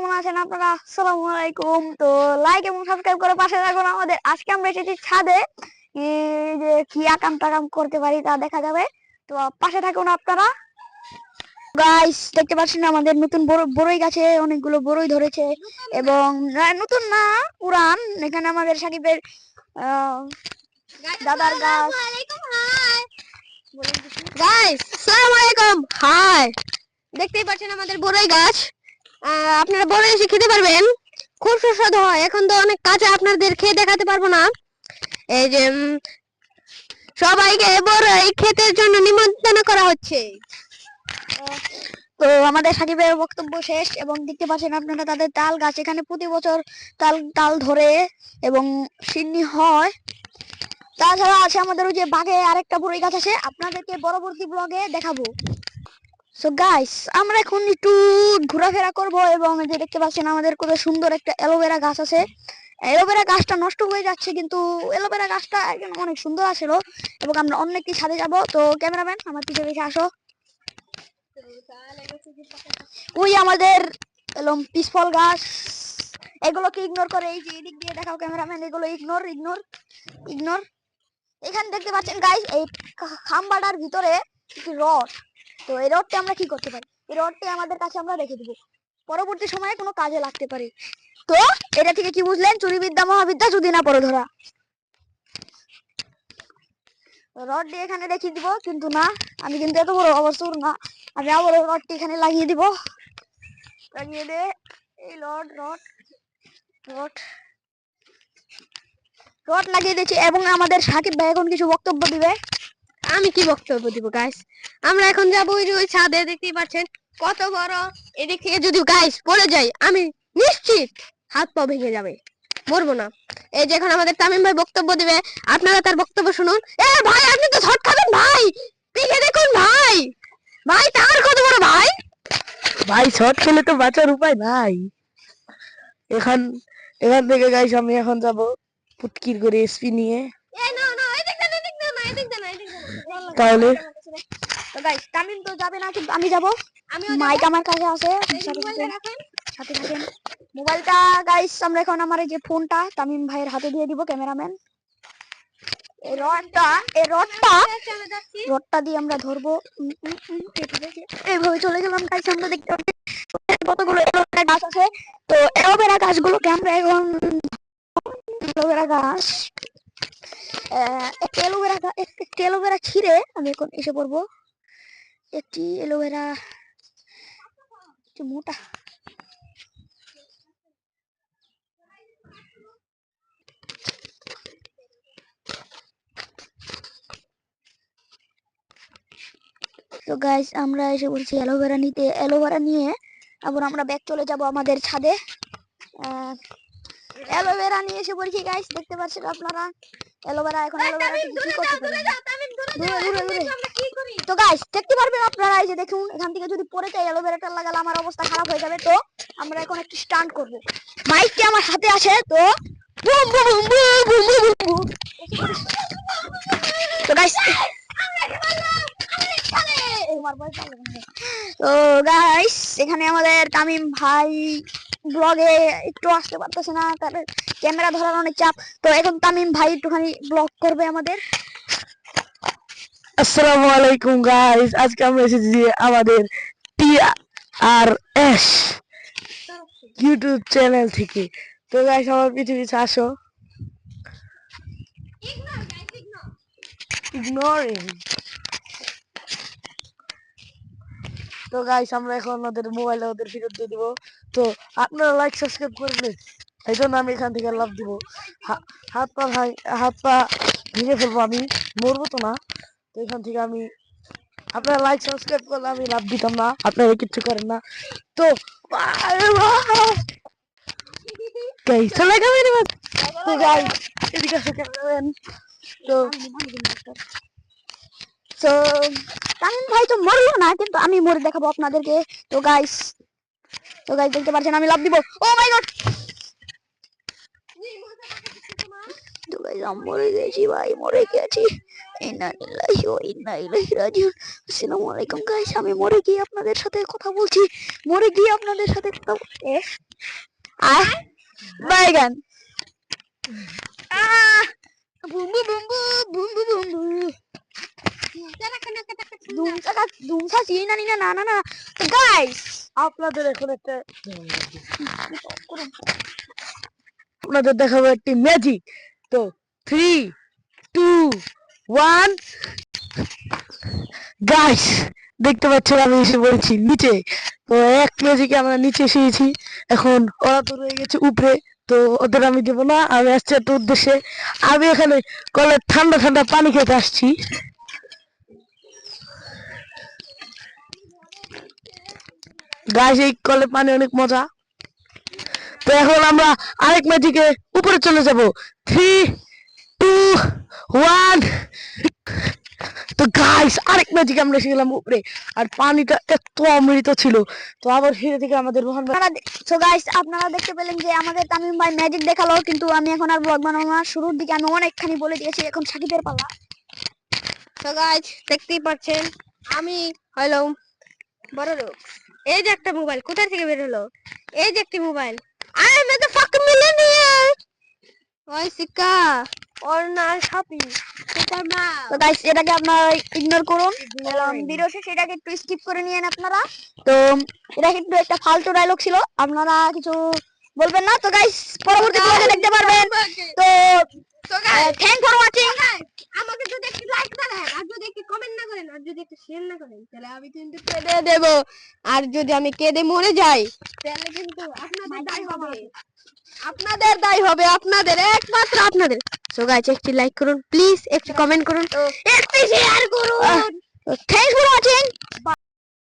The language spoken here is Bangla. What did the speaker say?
কেমন আছেন আপনারা? আসসালামু আলাইকুম। তো লাইক এবং সাবস্ক্রাইব করে পাশে থাকুন আমাদের। আজকে আমরা এসেছি ছাদে। যে কি আকাম টাকাম করতে পারি তা দেখা যাবে। তো পাশে থাকুন আপনারা। গাইস দেখতে পাচ্ছেন আমাদের নতুন বড় বড়ই গাছে অনেকগুলো বড়ই ধরেছে। এবং নতুন না পুরান। এখানে আমাদের সাকিবের দাদার গাছ। গাইস আসসালামু আলাইকুম হাই দেখতেই পাচ্ছেন আমাদের বড়ই গাছ। আপনারা বড়ই এসে খেতে পারবেন। খুব সুস্বাদু হয়। এখন তো অনেক কাঁচা আপনাদের খেয়ে দেখাতে পারব না। এই যে সবাইকে বড়ই খেতের জন্য নিমন্ত্রণ করা হচ্ছে। তো আমাদের সাকিবের বক্তব্য শেষ এবং দেখতে পাচ্ছেন আপনারা তাদের তাল গাছ। এখানে প্রতি বছর তাল তাল ধরে এবং সিন্নি হয়। তাছাড়া আছে আমাদের ওই যে বাঘে আরেকটা বড়ই গাছ আছে। আপনাদেরকে পরবর্তী ব্লগে দেখাবো। সো গাইস আমরা এখন একটু ঘোরাফেরা করব এবং যে দেখতে পাচ্ছেন আমাদের কত সুন্দর একটা অ্যালোভেরা গাছ আছে। অ্যালোভেরা গাছটা নষ্ট হয়ে যাচ্ছে, কিন্তু অ্যালোভেরা গাছটা একদম অনেক সুন্দর আছিল এবং আমরা অন্য একটি ছাদে যাব। তো, ক্যামেরাম্যান, আমার পিছনে পিছিয়ে আসো। ওই আমাদের এলম পিসফল গাছ। এগুলোকে ইগনোর করে, এই যে এদিক দিয়ে দেখাও ক্যামেরাম্যান, এগুলো ইগনোর ইগনোর ইগনোর এখানে দেখতে পাচ্ছেন গাইস এই খাম্বাটার ভিতরে রড। তো এই রডটি আমরা কি করতে পারি? এই আমাদের কাছে আমরা রেখে দিব। পরবর্তী সময়ে কোনো কাজে লাগতে পারে। তো এটা থেকে কি বুঝলেন? চুরি বিদ্যা, মহাবিদ্যা যদি না পড়ে ধরা রড দিয়ে এখানে রেখে দিব, কিন্তু না, আমি কিন্তু এত বড় অবসর না। আমি আবার রডটি এখানে লাগিয়ে দিব। লাগিয়ে দে, এই রড রড রড। রড লাগিয়ে দিয়েছি, এবং আমাদের সাকিব ভাই এখন কিছু বক্তব্য দিবে। আমি কি বক্তব্য দিব গাইস আমরা এখন যাব ওই যে ওই ছাদে দেখতেই পাচ্ছেন? কত বড়? এদিক থেকে যদি গাইস পড়ে যাই আমি নিশ্চিত হাত পা ভেঙে যাবে। মরবো না। এই যে এখন আমাদের তামিম ভাই বক্তব্য দিবে আপনারা তার বক্তব্য শুনুন। এ ভাই আপনি তো শর্ট খাবেন ভাই! পিকে দেখুন ভাই! ভাই তার কত বড় ভাই? ভাই শর্ট খেলে তো বাঁচার উপায় নাই। এখান এখান থেকে গাইস আমি এখন যাব পুটকির করে এসপি নিয়ে। এ না তাহলে? তো গাইস তামিম তো যাবে না কিন্তু আমি যাব। আমি মাইক আমার কাছে আছে সাথে থাকেন। মোবাইলটা গাইস আমরা এখন আমার এই যে ফোনটা তামিম ভাইয়ের হাতে দিয়ে দিব ক্যামেরাম্যান। এই রডটা এই রডটা রডটা দিয়ে আমরা ধরবো। এইভাবে চলে গেলাম গাইস আমরা দেখতে পাচ্ছি। কতগুলো অ্যালোভেরা গাছ আছে। তো অ্যালোভেরা গাছগুলোকে আমরা এখন অ্যালোভেরা গাছ একটি এক- একটি অ্যালোভেরা ছিঁড়ে আমি এখন এসে পড়ব। একটি অ্যালোভেরা মোটা। তো গাইস আমরা এসে বলছি অ্যালোভেরা নিতে। অ্যালোভেরা নিয়ে আবার আমরা ব্যাগ চলে যাব আমাদের ছাদে। অ্যালোভেরা নিয়ে এসে বলছি গাইস দেখতে পাচ্ছেন আপনারা? অ্যালোভেরা এখন অ্যালোভেরা কি করতে পারবেন দূরে দূরে দূরে তো গাইস দেখতে পারবেন আপনারা এই যে দেখুন এখান থেকে যদি পড়ে যায় অ্যালোভেরাটা লাগালে আমার অবস্থা খারাপ হয়ে যাবে। তো আমরা এখন একটু স্টান্ট করব। মাইকটি আমার হাতে আছে তো boom boom boom boom boom boom boom. তো গাইস তো গাইস এখানে আমাদের তামিম ভাই ব্লগে একটু আসতে পারতেছে না তার ক্যামেরা ধরার অনেক চাপ। তো এখন তামিম ভাই একটুখানি ব্লগ করবে আমাদের। আসসালামু আলাইকুম গাইস আজকে আমরা এসেছি আমাদের T R S YouTube channel থেকে। তো গাইস আমার পিছু পিছু আসো। ইগনোরিং তো গাইস আমরা এখন ওদের মোবাইলে ওদের ফেরত দিয়ে দিব। তো আপনারা লাইক সাবস্ক্রাইব করবেন। এই জন্য আমি এখান থেকে লাভ দিব। হাত পা ভাই হাত পা ভেঙে ফেলব আমি। মরবো তো না। তো এখান থেকে আমি, আপনারা লাইক সাবস্ক্রাইব করলে আমি লাভ দিতাম না। আপনারা কিচ্ছু করেন না। তো তো ভাই তো মরলো না, কিন্তু আমি মরে দেখাবো আপনাদেরকে। তো গাইস তো গাইস দেখতে পাচ্ছেন, আমি লাভ দিব। ও মাই গড তো গাইস আমি মরে গেছি ভাই, মরে গেছি। আমি মরে গিয়ে আপনাদের সাথে কথা বলছি। মরে গিয়ে আপনাদের সাথে কথা বল- এ আর বাইগান না না না গাইস আপনাদের এখন একটা আপনাদের দেখাবো একটি ম্যাজিক তো থ্রি টু ওয়ান গাইস দেখতে পাচ্ছেন আমি এসে বলছি নিচে। তো এক ম্যাজিকে আমরা নিচে এসেছি। এখন ওরা তো রয়ে গেছে উপরে। তো ওদের আমি দেবো না, আমি আসছি একটা উদ্দেশ্যে। আমি এখানে কলের ঠান্ডা ঠান্ডা পানি খেতে আসছি। গাইস এই কলে পানি অনেক মজা। তো এখন আমরা আরেক ম্যাজিকে উপরে চলে যাব। থ্রি টু ওয়ান তো গাইস আরেক ম্যাজিক আমরা এসে গেলাম উপরে। আর পানিটা এত অমৃত ছিল। তো আবার ফিরে থেকে আমাদের রোহান সো গাইস আপনারা দেখতে পেলেন যে আমাদের তামিম ভাই ম্যাজিক দেখাল কিন্তু আমি এখন আর ব্লগ বানাবো না। শুরুর দিকে আমি অনেকখানি বলে দিয়েছি এখন সাকিবের পালা। তো গাইজ দেখতেই পাচ্ছেন আমি হলো বড় লোক এই যে একটা মোবাইল কোথা থেকে বের হলো? এই যে একটি mobile. I am the fucking millionaire ওই সিকা ওর না শপি সুপার মা তো গাইস এটাকে আপনারা ইগনোর করুন। ভিডিও শেষে এটাকে একটু স্কিপ করে নিয়েন আপনারা। তো এটা কিন্তু একটা ফালতু ডায়লগ ছিল। আপনারা কিছু বলবেন না। তো গাইস পরবর্তী দেখতে পারবেন। তো তো গাইজ থ্যাংক ফর ওয়াচিং আমাকে যদি একটু লাইক না দেন আর যদি একটু কমেন্ট না করেন আর যদি একটু শেয়ার না করেন তাহলে আমি কিন্তু কেঁদে দেব। আর যদি আমি কেঁদে মরে যাই তাহলে কিন্তু আপনাদের দায় হবে। আপনাদের দায় হবে আপনাদের একমাত্র আপনাদের। সো গাইজ একটি লাইক করুন প্লিজ একটু কমেন্ট করুন একটু শেয়ার করুন। Thanks for watching